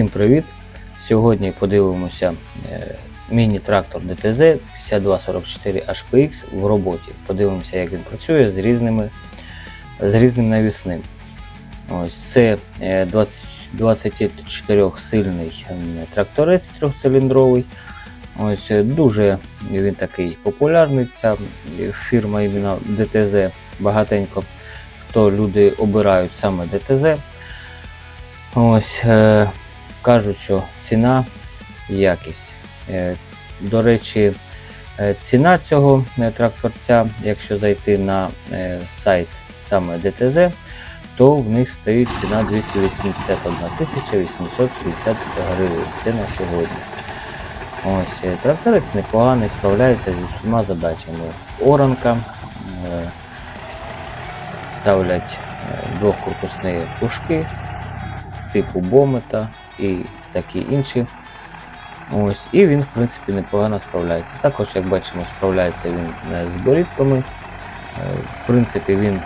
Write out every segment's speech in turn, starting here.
Всім привіт! Сьогодні подивимося е, міні-трактор DTZ 5244 HPX в роботі. Подивимося, як він працює з, різними, з різним навісним. Ось Це 24-сильний тракторець трьохциліндровий. Ось е, Дуже він такий популярний. Ця фірма іменно DTZ. Багатенько хто люди обирають саме DTZ. Ось е, кажуть, що ціна, і якість. Е, до речі, е, ціна цього е, тракторця, якщо зайти на сайт саме DTZ, то в них стоїть ціна 281 860 гривень. Це на сьогодні. Ось тракторець непоганий, справляється зі всіма задачами. Оранка, ставлять двохкорпусні пушки типу бомета і такі інші. Ось, і він, в принципі, непогано справляється. Також, як бачимо, справляється він е, з борідками. Е, В принципі, він е,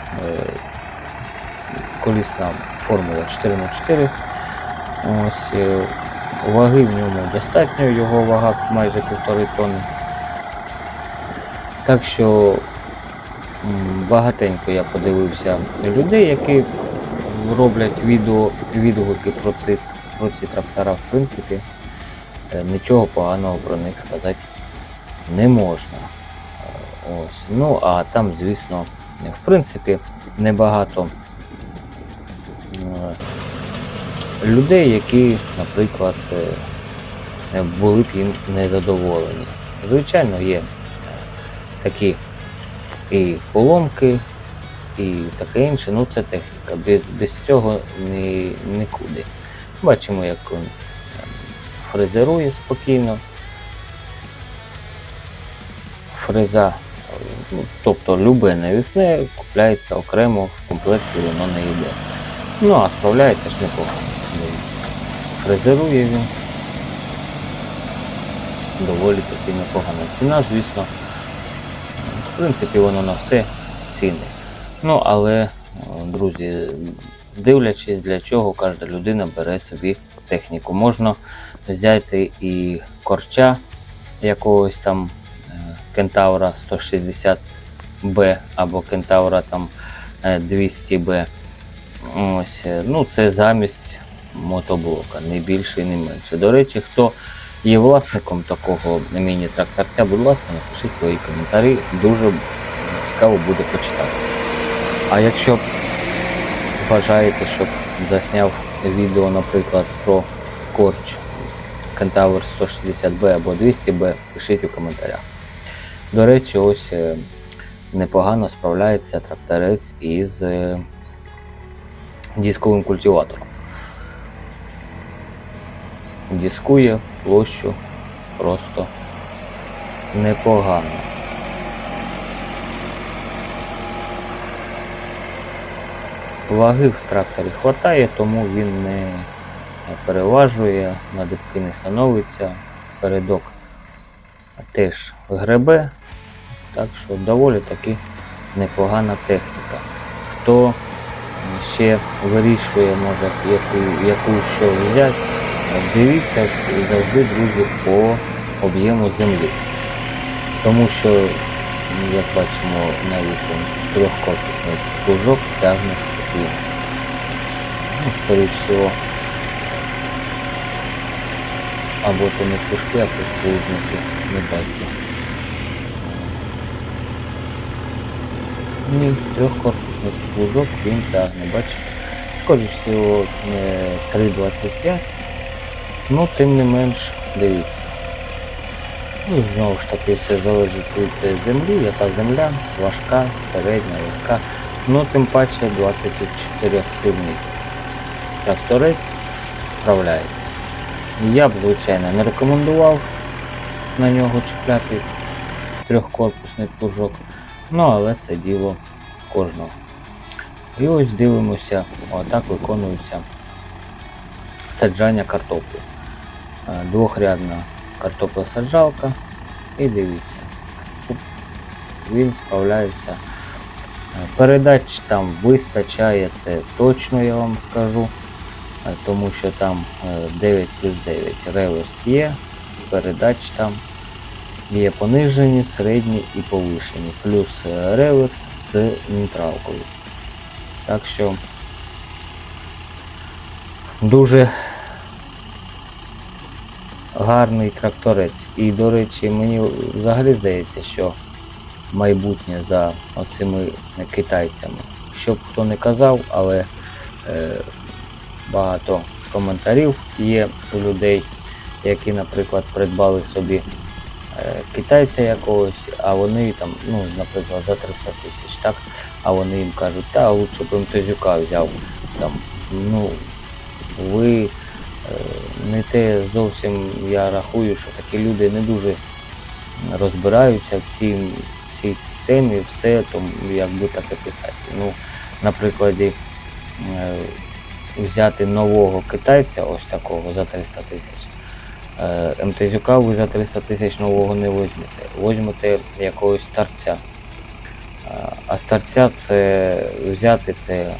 колісна формула 4х4. Ось, ваги в ньому достатньо, його вага майже півтори тонни. Так що багатенько я подивився людей, які роблять відео, відгуки про ці, про трактора, в принципі, е, нічого поганого про них сказати не можна. Е, Ось. Ну, а там, звісно, в принципі, небагато е, людей, які, наприклад, були б їм незадоволені. Звичайно, є такі і поломки, і таке інше, ну це техніка. Без, без цього ні, нікуди. Бачимо, як він фрезерує спокійно. Фреза, ну, тобто любе навісне купляється окремо, в комплекті воно не йде. Ну а справляється ж непогано. Фрезерує він. Доволі таки непогана ціна, звісно. В принципі, воно на все ціни. Ну, але, друзі, дивлячись, для чого кожна людина бере собі техніку. Можна взяти і корча якогось там е, кентавра 160B або кентавра там е, 200B. Ось, е, ну, це замість мотоблока, не більше і не менше. До речі, хто є власником такого міні-тракторця, будь ласка, напишіть свої коментарі. Дуже цікаво буде почитати. А якщо бажаєте, щоб засняв відео, наприклад, про корч Кентавр 160B або 200B, пишіть у коментарях. До речі, ось е, непогано справляється тракторець із е, дисковим культиватором. Дискує площу просто непогано. Ваги в тракторі хватає, тому він не переважує, на дитки не становиться, передок теж гребе, так що доволі таки непогана техніка. Хто ще вирішує, може, яку, яку що взяти, дивіться завжди, друзі, по об'єму землі. Тому що, як бачимо, навіть трьохкорпусний кружок тягне спокійно. Ну, скоріш всього, або то не кружки, а підплужники, не бачу. Ні, трьохкорпусний кружок він тягне, бачите. Скоріш всього 3,25, ну тим не менш, дивіться. Ну, знову ж таки, все залежить від е, землі, яка земля, важка, середня, легка. Ну, тим паче 24 сильний тракторець справляється. Я б, звичайно, не рекомендував на нього чіпляти трьохкорпусний плужок, ну але це діло кожного. І ось дивимося, отак виконується саджання картоплі. Е, Двохрядна картоплесаджалка і дивіться. Він справляється. Е, Передач там вистачає, це точно я вам скажу. е, тому що там е, 9 плюс 9 реверс є, передач там є понижені, середні і повишені, плюс е, реверс з нейтралкою. Так що дуже гарний тракторець. І, до речі, мені взагалі здається, що майбутнє за оцими китайцями. Щоб хто не казав, але е, багато коментарів є у людей, які, наприклад, придбали собі е, китайця якогось, а вони там, ну, наприклад, за 300 тисяч, так? А вони їм кажуть, та лучше б МТЗюка взяв. Там, ну, ви не те зовсім я рахую, що такі люди не дуже розбираються в цій, цій системі, все, тому як би таке писати. Ну, на прикладі е, взяти нового китайця, ось такого за 300 тисяч. Е, МТЗюка ви за 300 тисяч нового не візьмете. Візьмете якогось старця. Е, А старця це взяти це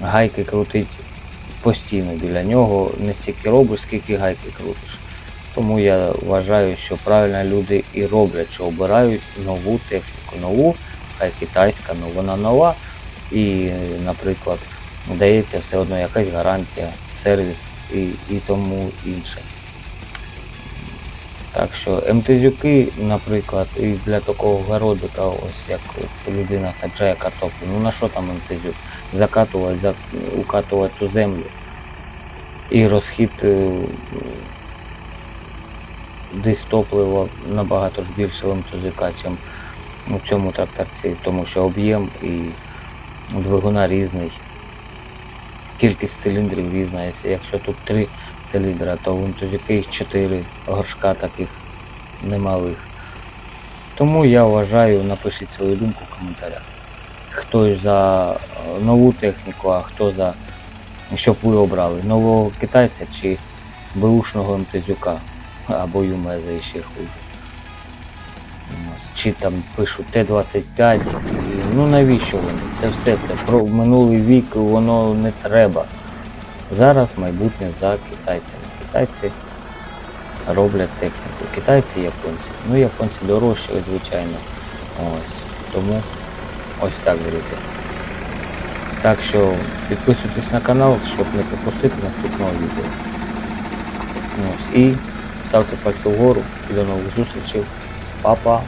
гайки крутить постійно біля нього, не стільки робиш, скільки гайки крутиш. Тому я вважаю, що правильно люди і роблять, що обирають нову техніку, нову, хай китайська, але вона нова. І, наприклад, дається все одно якась гарантія, сервіс і, і тому інше. Так що МТЗюки, наприклад, і для такого городика, ось як людина саджає картоплю, ну на що там МТЗюк? Закатувати, за, укатувати ту землю. І розхід е, десь топлива набагато ж більше в МТЗюка, чим у цьому тракторці, тому що об'єм і двигуна різний. Кількість циліндрів різна. Якщо тут три циліндра, то в МТЗюки їх чотири горшка таких немалих. Тому я вважаю, напишіть свою думку в коментарях. Хто за е, нову техніку, а хто за щоб ви обрали нового китайця чи беушного МТЗюка або Юмеза ще хуже. Чи там пишуть Т-25, ну навіщо вони? Це все це про минулий вік воно не треба. Зараз майбутнє за китайцями. Китайці роблять техніку. Китайці японці. Ну японці дорожчі, звичайно. Ось. Тому ось так, друзі. Так що підписуйтесь на канал, щоб не пропустити наступного відео. Ось. І ставте пальці вгору. До нових зустрічей. Па-па.